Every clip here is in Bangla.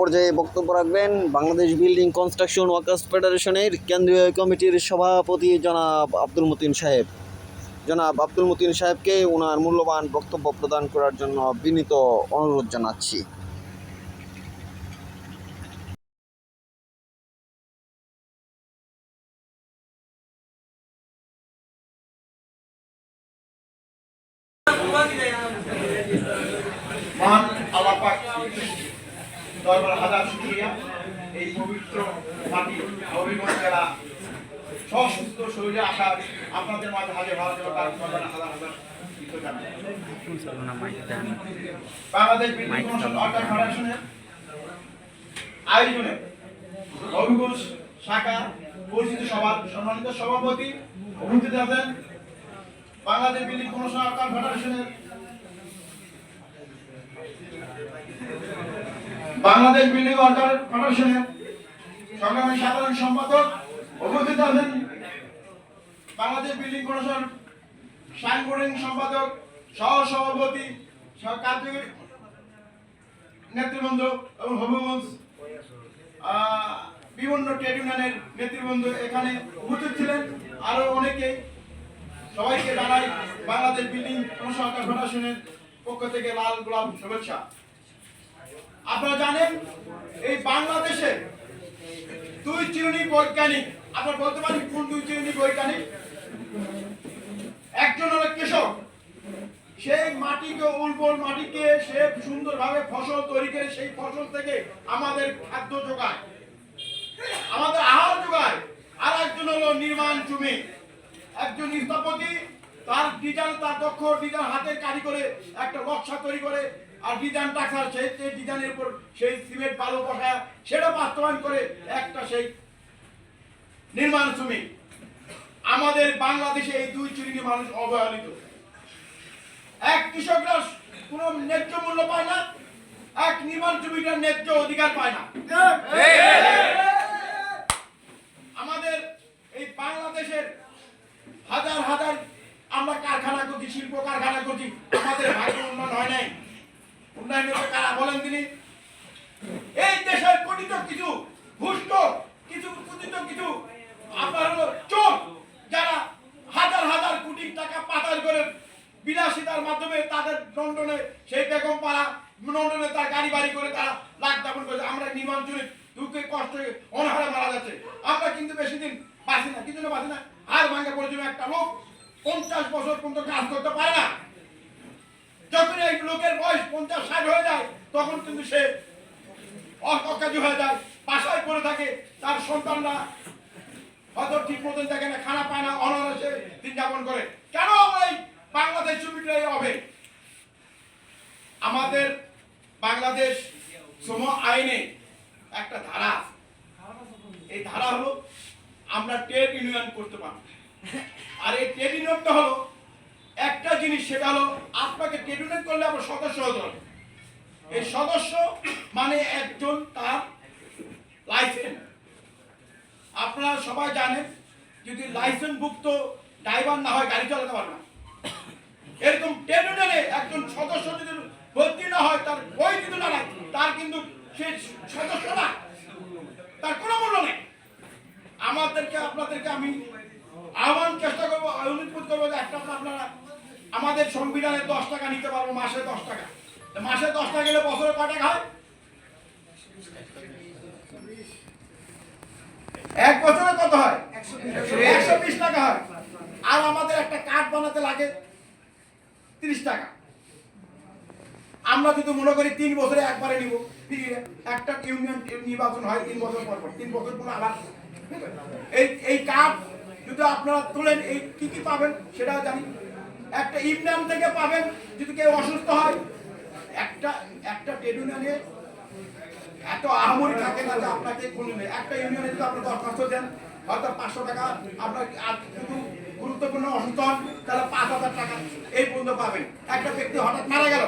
পর্যায়ে বক্তব্য রাখবেন বাংলাদেশ বিল্ডিং কনস্ট্রাকশন ওয়ার্কার্স ফেডারেশনের কেন্দ্রীয় কমিটির সভাপতি জনাব আব্দুল মতিন সাহেব। জনাব আব্দুল মতিন সাহেবকে ওনার মূল্যবান বক্তব্য প্রদান করার জন্য বিনীত অনুরোধ জানাচ্ছি। দরবার হাজার শুক্রিয়া এই পবিত্র মাটি হবিগঞ্জ জেলা সশস্ত্র শরীরে আপনাদের মাঝে হাজির হওয়ার জন্য তার দরবারে হাজার হাজার কৃতজ্ঞতা জানাই। বাংলাদেশ বিদ্যুৎ কমিশন অর্থাৎ ফেডারেশনের আয়োজনে হবিগঞ্জ শাখা পরিচিত সভার সম্মানিত সভাপতি উপস্থিত আছেন বাংলাদেশ বিদ্যুৎ কমিশন অর্থাৎ ফেডারেশনের বাংলাদেশ বিল্ডিং ওয়ার্কার ফেডারেশনের সংগ্রামী সাধারণ সম্পাদক উপস্থিত আছেন বাংলাদেশ বিল্ডিং কমিশন সাংগঠনিক সম্পাদক সহ সভাপতি কার্যকরী নেতৃবৃন্দ এবং হবিগঞ্জ বিভিন্ন ট্রেড ইউনিয়নের নেতৃবৃন্দ এখানে উপস্থিত ছিলেন। আরও অনেকে সবাইকে জানাই, বাংলাদেশ বিল্ডিং কনস্ট্রাকশন ফেডারেশনের পক্ষ থেকে লাল গোলাপ শুভেচ্ছা। আপনারা জানেন, এই বাংলাদেশে দুই চিরুনি বৈজ্ঞানিক, আপনারা বলতে পারেন কোন দুই চিরুনি বৈজ্ঞানিক? একজন হলো কৃষক। সেই মাটিকে, উর্বর মাটিকে সে সুন্দরভাবে ফসল তৈরি করে সেই ফসল থেকে আমাদের খাদ্য যোগায়, আমাদের আহার যোগায়। আর একজন হলো নির্মাণ জমি। একজন স্থপতি, তার ডিজাইন, তার দক্ষ ডিজাইন হাতের কারি করে একটা নকশা তৈরি করে আর ডিজাইন টাকা সেই সেই ডিজাইনের উপর সেই সিমেন্ট, বালু বসায় সেটা বাস্তবায়ন করে একটা সেই নির্মাণ শ্রমিক আমাদের বাংলাদেশে এই দুই শ্রেণি মানুষ অবহেলিত। এক কৃষকরা কোনো ন্যায্য মূল্য পায় না, এক নির্মাণ শ্রমিকরা ন্যায্য অধিকার পায় না। আমাদের এই বাংলাদেশের হাজার হাজার আমরা কারখানা করছি, শিল্প কারখানা করছি, আমাদের ভাগ্য উন্নয়ন হয় নাই। এই দেশের কিছু ঘুষ্ট সেই বেগম পাড়া, লন্ডনে তার গাড়ি বাড়ি করে তারা লাখ করেছে। আমরা নির্মাণ দুঃখে, কষ্টে, অনাহারে মারা যাচ্ছে। আমরা কিন্তু বেশি দিন বাঁচি না। কিন্তু বাঁচি না? হার ভাঙে পড়েছিল একটা লোক। পঞ্চাশ বছর পর্যন্ত কাজ করতে পারে না। যখন এই লোকের বয়স পঞ্চাশ, ষাট হয়ে যায়, তখন কিন্তু সে অকাজু হয়ে যায়, বাসায় পড়ে থাকে, তার সন্তানরা হয়তো ঠিক মতন দেখে না খানা পায় না অনারসে দিন যাপন করে। কেন আমরা এই বাংলাদেশ এই হবে? আমাদের বাংলাদেশ শ্রম আইনে একটা ধারা এই ধারা হলো আমরা ট্রেড ইউনিয়ন করতে পারব। আর এই ট্রেড ইউনিয়নটা হলো একটা জিনিস সেটা হলো, আপনাকে ট্রেড করলে আপনার সদস্য হতে হবে। এই সদস্য মানে একজন তার লাইসেন্স আপনারা সবাই জানেন, যদি লাইসেন্স ভুক্ত ড্রাইভার না হয়, গাড়ি চালাতে পারবে না। এরকম ট্রেড একজন সদস্য যদি ভর্তি না হয়, তার বই কিন্তু না তার কিন্তু সে সদস্য না। তার কোনো মূল্য নেই। আমাদেরকে, আপনাদেরকে আমি আহ্বান চেষ্টা করব অনুরোধ করব যে একটা আপনারা আমাদের সংবিধানে দশ টাকা নিতে পারব, মাসে দশ টাকা। মাসে দশ টাকা গেলে বছরে কয় টাকা হয়? এক বছরে কত হয়? একশো বিশ টাকা হয়। আর আমাদের একটা কার্ড বানাতে লাগে তিরিশ টাকা। আমরা যদি মনে করি তিন বছরে একবারে নিব একটা ইউনিয়ন নির্বাচন হয় তিন বছর পর পর, তিন বছর পর আবার। এই এই কার্ড যদি আপনারা তোলেন, এই কি কি পাবেন সেটাও জানি। একটা ইউনিয়ন থেকে পাবেন যদি কেউ অসুস্থ হয়। একটা একটা ট্রেড এত আহামরি থাকে না যে আপনাকে কোনো নেই। একটা ইউনিয়নে যদি আপনি দরখাস্ত দেন, হয়তো পাঁচশো টাকা আপনার কিছু গুরুত্বপূর্ণ অসুস্থ হন, তাহলে পাঁচ হাজার টাকা এই পর্যন্ত পাবেন। একটা ব্যক্তি হঠাৎ মারা গেল,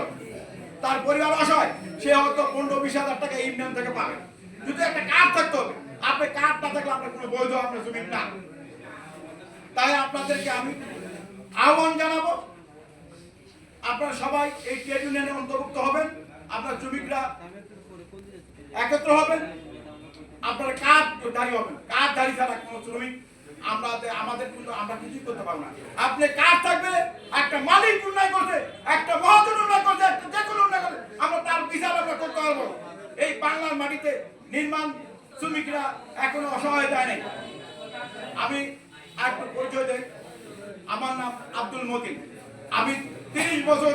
তার পরিবার অসহায়, সে হয়তো পনেরো, বিশ হাজার টাকা ইউনিয়ন থেকে পাবেন যদি একটা কার্ড থাকতে হবে আপনি কার্ড না থাকলে আপনার কোনো বৈধ আপনার জমি না। তাই আপনাদেরকে আমি আহ্বান জানাব আপনারা সবাই এই ট্রেড ইউনিয়নে অন্তর্ভুক্ত হবেন। আপনার শ্রমিকরা একত্র হবেন। আপনারা কাজ দাঁড়িয়ে হবেন? কাজ দাঁড়িয়ে ছাড়া কোনো শ্রমিক? আমরা আমাদের কিন্তু আমরা কিছুই করতে পারব না। আপনি কাজ থাকবে? একটা মালিক একটা করছে যে আমরা তার করতে পারব। এই নির্মাণ শ্রমিকরা এখনও অসহায় আমি পরিচয় আমার নাম আব্দুল মতিন। আমি তিরিশ বছর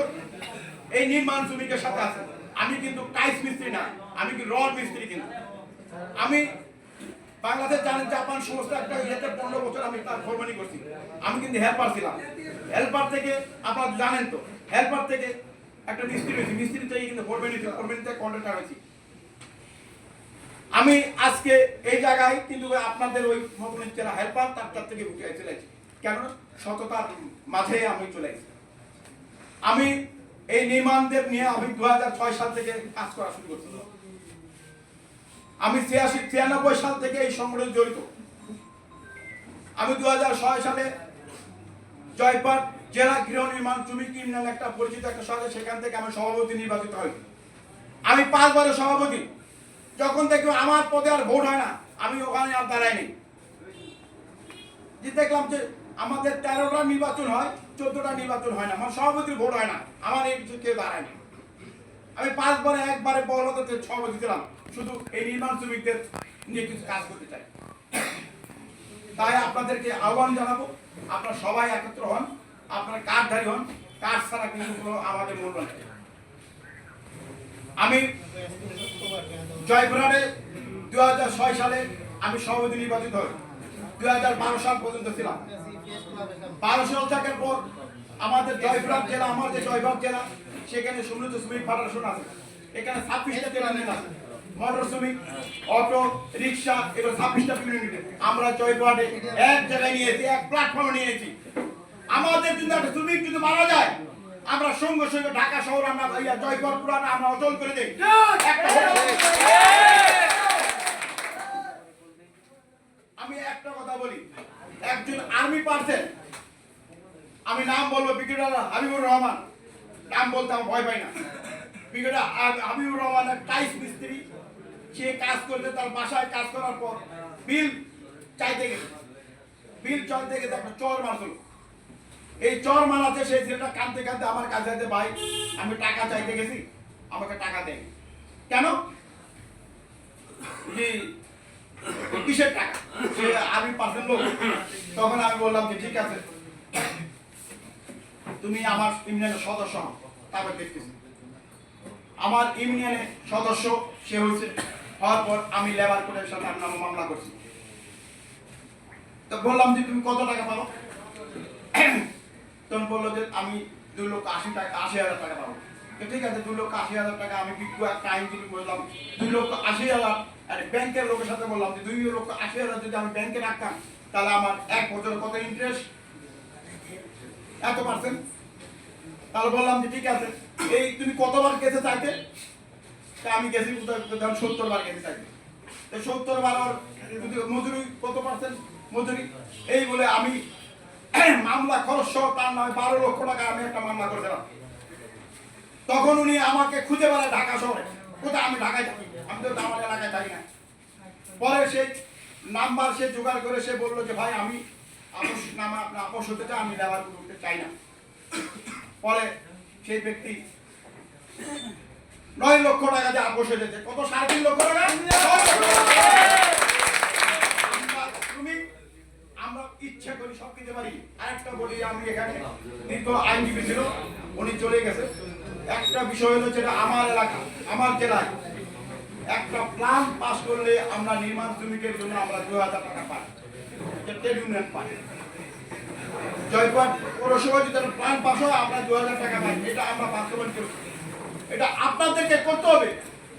এই নির্মাণ শ্রমিকের সাথে আছি। আমি কিন্তু টাইস মিস্ত্রি না, আমি কি রড মিস্ত্রি কিন্তু। আমি বাংলাদেশ জানেন জাপান সংস্থা একটা ইয়েতে পনেরো বছর আমি তার ফরমানি করছি। আমি কিন্তু হেল্পার ছিলাম। হেল্পার থেকে আপনারা জানেন তো হেল্পার থেকে একটা মিস্ত্রি হয়েছি। মিস্ত্রি থেকে কিন্তু ফরমানি ছিল ফরমানিতে কন্ট্রাক্টর হয়েছি। আমি আজকে এই জায়গায় কিন্তু আপনাদের ওই মতন যারা হেল্পার তার তার থেকে উঠে চলে আসছি কেন সততার মাঝে আমি চলে আসছি আমি এই নির্মাণদের নিয়ে আমি দু হাজার ছয় সাল থেকে কাজ করা শুরু করছি। আমি ছিয়াশি, ছিয়ানব্বই সাল থেকে এই সংগঠনে জড়িত। আমি দু হাজার ছয় সালে জয়পাট জেলা গৃহ নির্মাণ শ্রমিক ইউনিয়ন একটা পরিচিত একটা শহরে সেখান থেকে আমি সভাপতি নির্বাচিত হই। আমি পাঁচবারের সভাপতি। যখন দেখি আমার পদে আর ভোট হয় না, আমি ওখানে আর দাঁড়াইনি দেখলাম যে আমাদের তেরোটা নির্বাচন হয় চোদ্দটা নির্বাচন হয় না, আমার সভাপতির ভোট হয় না, আমার এই কিছু কেউ দাঁড়ায়নি। আমি পাঁচবারে, একবারে বড়তে সভাপতি ছিলাম, শুধু এই নির্মাণ শ্রমিকদের নিয়ে কিছু কাজ করতে চাই। তাই আপনাদেরকে আহ্বান জানাব, আপনারা সবাই একত্র হন, আপনারা কার্ডধারী হন কার্ড ছাড়া কিন্তু কোনো আমাদের মূল্য নেই। আমি জয়পুরহাটে দু সালে আমি সভাপতি নির্বাচিত হই দু হাজার বারো সাল পর্যন্ত ছিলাম। থাকার পর আমাদের জেলা, আমার যে জেলা, সেখানে সমৃদ্ধ শ্রমিক আছে। এখানে ছাব্বিশটা জেলা আছে। রিক্সা ছাব্বিশটা আমাদের শ্রমিক মারা যায়, আমরা সঙ্গে সঙ্গে ঢাকা শহর আমরা জয়পুর পুরান আমরা অচল করে দিই। আমি একটা কথা বলি। একজন আর্মি পার্সন আমি নাম বলব ব্রিগেডিয়ার হাবিবুর রহমান। নাম বলতে আমি ভয় পাই না। ব্রিগেডিয়ার হাবিবুর রহমান টাইস মিস্ত্রি। সে কাজ করতে, তার বাসায় কাজ করার পর বিল চাইতে গেছে বিল চাইতে গেছে একটা চর মারছিল এই চর মারাতে সেই ছেলেটা কাঁদতে কাঁদতে আমার কাছে আছে, ভাই, আমি টাকা চাইতে গেছি, আমাকে টাকা দেয় কেন? কিসের টাকা? আমি লোক। তখন আমি বললাম যে, ঠিক আছে। তুমি আমার ইউনিয়নের সদস্য তারপর দেখতেছি। আমার ইউনিয়নের সদস্য, সে হয়েছে। হওয়ার পর আমি লেবার কোর্টের সাথে আপনার মামলা করছি। তো বললাম যে, তুমি কত টাকা পাবো? তখন বলল যে, আমি দুই লক্ষ আশি টাকা, আশি হাজার টাকা পাবো। ঠিক আছে, দুই লক্ষ আশি হাজার টাকা আমি বিজ্ঞ একটা আইনজীবী বললাম। দুই লক্ষ আশি হাজার আরে ব্যাংকের লোকের সাথে বললাম যে দুই লক্ষ আশি হাজার যদি আমি ব্যাংকে রাখতাম, তাহলে আমার এক বছর কত ইন্টারেস্ট এত পার্সেন্ট তাহলে বললাম যে ঠিক আছে, এই তুমি কতবার গেছে চাইতে? আমি গেছি ধরুন সত্তর বার গেছি চাইতে। তো সত্তর বার মজুরি কত পার্সেন্ট মজুরি? এই বলে আমি মামলা খরচ সহ তার নামে বারো লক্ষ টাকা আমি একটা মামলা করেছিলাম তখন উনি আমাকে খুঁজে বেড়ায় ঢাকা শহরে। কোথায় আমি ঢাকায় থাকি? আমি তো আমার এলাকায় না পরে সে নাম্বার সে জোগাড় করে সে বলল যে, ভাই, আমি আপোষ হতে চাই আমি লেবার করতে চাই না। পরে সেই ব্যক্তি নয় লক্ষ টাকা দিয়ে আপোষ হয়েছে কত? সাড়ে তিন লক্ষ টাকা? আমরা ইচ্ছা করি সব দিতে পারি। আরেকটা বলি, আমি এখানে দীর্ঘ আইনজীবী ছিল, উনি চলে গেছে। একটা বিষয় হলো যেটা আমার এলাকা, আমার জেলায় একটা প্ল্যান পাস করলে আমরা নির্মাণ শ্রমিকের জন্য আমরা দু হাজার টাকা পাই। ট্রেড ইউনিয়ন পাই জয়পাট পৌরসভা যদি প্ল্যান পাস হয়, আমরা দু হাজার টাকা পাই। এটা আমরা বাস্তবায়ন করছি। এটা আপনাদেরকে করতে হবে।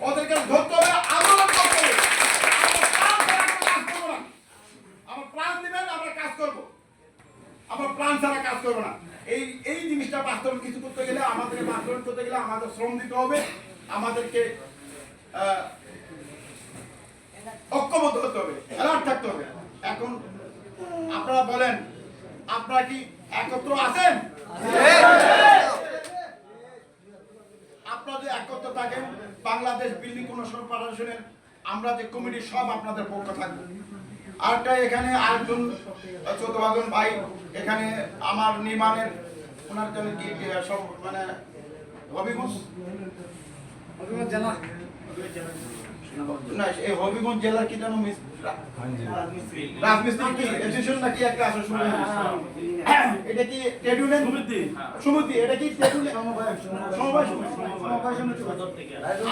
ওদেরকে ধরতে হবে, আন্দোলন করতে হবে। আমরা প্ল্যান দিবেন, আমরা কাজ করব। আমরা প্ল্যান ছাড়া কাজ করব না। এই এই জিনিসটা বাস্তবায়ন কিছু করতে গেলে আমাদের বাস্তবায়ন করতে গেলে আমাদের শ্রম দিতে হবে। আমাদেরকে ঐক্যবদ্ধ হতে হবে অ্যালার্ট থাকতে হবে। এখন আপনারা বলেন, আপনারা কি একত্র আছেন? আপনারা যদি একত্র থাকেন, বাংলাদেশ বিল্ডিং কর্মসংস্থান ফেডারেশনের আমরা যে কমিটি সব আপনাদের পক্ষ থাকব। আরেকটা এখানে আরেকজন, চোদ্দ ভাজন ভাই, এখানে আমার নির্মাণের, ওনার জন্য কি সব মানে হবিগঞ্জ? না এই হবিগঞ্জ জেলার কি যেন রাজমিস্ত্রি কি? অ্যাসোসিয়েশন নাকি একটা আছে এটা কি ট্রেড ইউনিয়ন সমিতি এটা কি ট্রেড ইউনিয়ন সমবায় সমবায় সমিতি।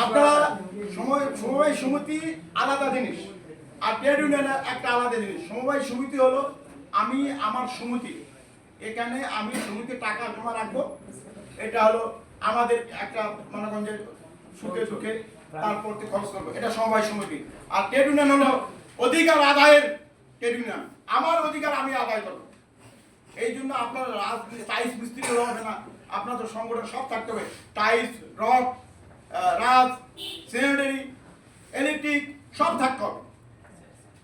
আপনারা সময় সমবায় সমিতি আলাদা জিনিস আর ট্রেড ইউনিয়ন একটা আলাদা জিনিস। সমবায় সমিতি হলো আমি আমার সমিতি। এখানে আমি সমিতি টাকা জমা রাখব। এটা হলো আমাদের একটা মনে করেন সুখে সুখে তারপর থেকে খরচ করব। এটা সমবায় সমিতি আর ট্রেড ইউনিয়ন হলো অধিকার আদায়ের ট্রেড ইউনিয়ন। আমার অধিকার আমি আদায় করব। এই জন্য আপনার টাইলস মিস্ত্রি হবে না। আপনার সংগঠন সব থাকতে হবে। টাইলস, রড রাজ সেনেটারি ইলেকট্রিক, সব থাকতে হবে।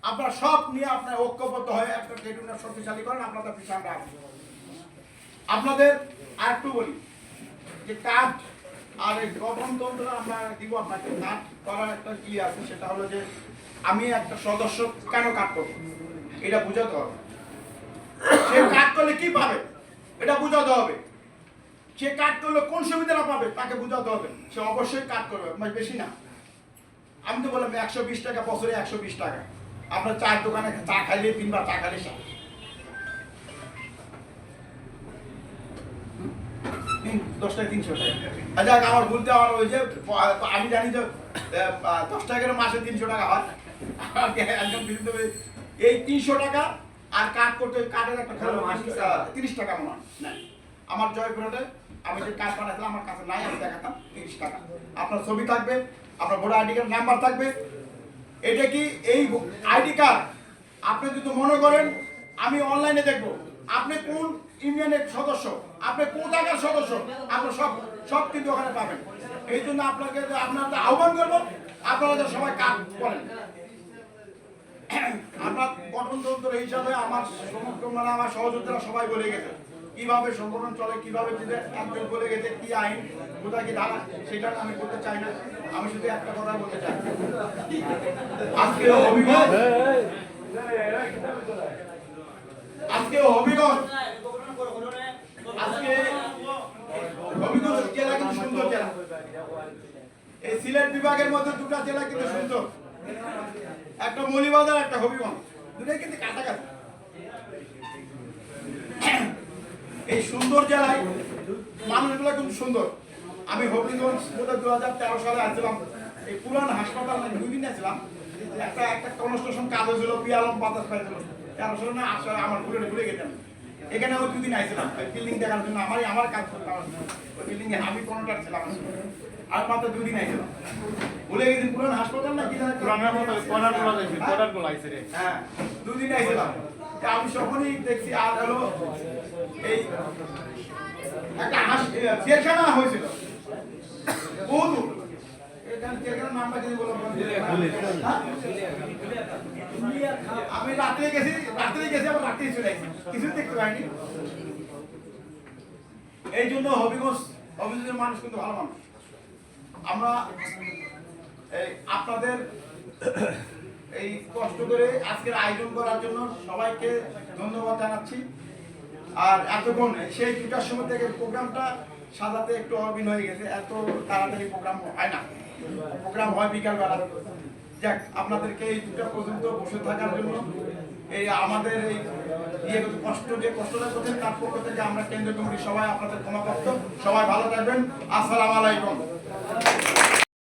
আপনার সব নিয়ে আপনার ঐক্যবদ্ধ হয়ে একটা ট্রেড ইউনিয়ন শক্তিশালী করেন, আপনাদের পিছনে আমরা আপনাদের আর একটু বলি যে কাজ আর গঠনতন্ত্র আমরা দিব আপনাকে করার একটা কি আছে, সেটা হলো যে আমি একটা সদস্য কেন করব? এটা বুঝাতে হবে। সে কাজ করলে কি পাবে? এটা বুঝাতে হবে। সে কাজ করলে কোন সুবিধাটা পাবে? তাকে বুঝাতে হবে। সে অবশ্যই কাজ করবে মানে বেশি না। আমি তো বললাম একশো বিশ টাকা, বছরে একশো বিশ টাকা। আপনার চার দোকানে চা খাইলে তিনবার চা খাইলে। তিন- দশ তিনশো টাকা। যাক, আমার বলতে আমার ওই যে, আমি জানি যে দশ টাকা মাসে তিনশো টাকা হয়। একদম এই তিনশো টাকা আর কাট করতে কাঠের একটা তিরিশ টাকা মনে হয়। আমার জয়পুরতে আমি যে কাজ বানাইছিলাম, আমার কাছে নাই, আমি দেখাতাম, তিরিশ টাকা। আপনার ছবি থাকবে, আপনার ভোটার আইডি কার্ড, নাম্বার থাকবে। এটা কি এই আইডি কার্ড? আপনি যদি মনে করেন, আমি অনলাইনে দেখব, আপনি কোন ইউনিয়নের সদস্য? আপনি কোন সদস্য? আপনি সব সব কিন্তু ওখানে পাবেন। এই জন্য আপনাকে আপনাদের আহ্বান করব, আপনারা সবাই কাজ করেন। আপনার গঠনতন্ত্র হিসাবে আমার সমস্ত মানে আমার সহযোগিতারা সবাই বলে গেছে। কীভাবে সংগঠন চলে, কীভাবে একজন বলে গেছে, কি আইন, কোথায় কি ধারা, সেটা আমি করতে চাই না। আমি শুধু একটা কথা বলতে চাই। আজকে হবিগঞ্জ আজকে আজকে এই সিলেট বিভাগের মধ্যে দুটো জেলা কিন্তু সুন্দর। একটা মলিবাজার, একটা হবিগঞ্জ। দুটাই কিন্তু কাছাকাছি। এই সুন্দর জেলায় মানুষগুলো কিন্তু সুন্দর। আমি হবিগঞ্জ দু হাজার তেরো সালে আসছিলাম। এই পুরান হাসপাতাল দুই আসছিলাম। একটা একটা কনস্ট্রাকশন কাজ হয়েছিল, পিয়ালম বাতাস পাইছিল। তেরো সালে না আসলে আমার ঘুরে ঘুরে গেছিলাম এখানে আমি দুদিন আইছিলাম বিল্ডিং দেখার জন্য আমারই আমার কাজ করতে আমার ওই বিল্ডিং এ আমি কন্ট্রাক্ট ছিলাম। আর মাত্র দুদিন আইছিলাম। ভুলে গেছেন পুরান হাসপাতাল না কি জানি হ্যাঁ? দুদিন আইছিলাম। আমি সকলেই দেখছি আর হলো এই একটা হাস জেলখানা হয়েছিল। বহু দূর। এই জন্য হবিগঞ্জ হবিগঞ্জের মানুষ কিন্তু ভালো মানুষ। আমরা আপনাদের এই কষ্ট করে আজকের আয়োজন করার জন্য সবাইকে ধন্যবাদ জানাচ্ছি। আর এতক্ষণ সেই দুটার সময় থেকে প্রোগ্রামটা সাজাতে একটু অবিন হয়ে গেছে এত তাড়াতাড়ি প্রোগ্রাম হয় না? প্রোগ্রাম হয় বিকালবেলা যাক, আপনাদেরকে এই দুটা পর্যন্ত বসে থাকার জন্য এই আমাদের এই ইয়ে কষ্ট, যে কষ্টটা করছেন তার পক্ষ থেকে আমরা কেন্দ্রীয় কমিটি সবাই আপনাদের ক্ষমাপ্রাপ্ত সবাই ভালো থাকবেন। আসসালাম আলাইকুম।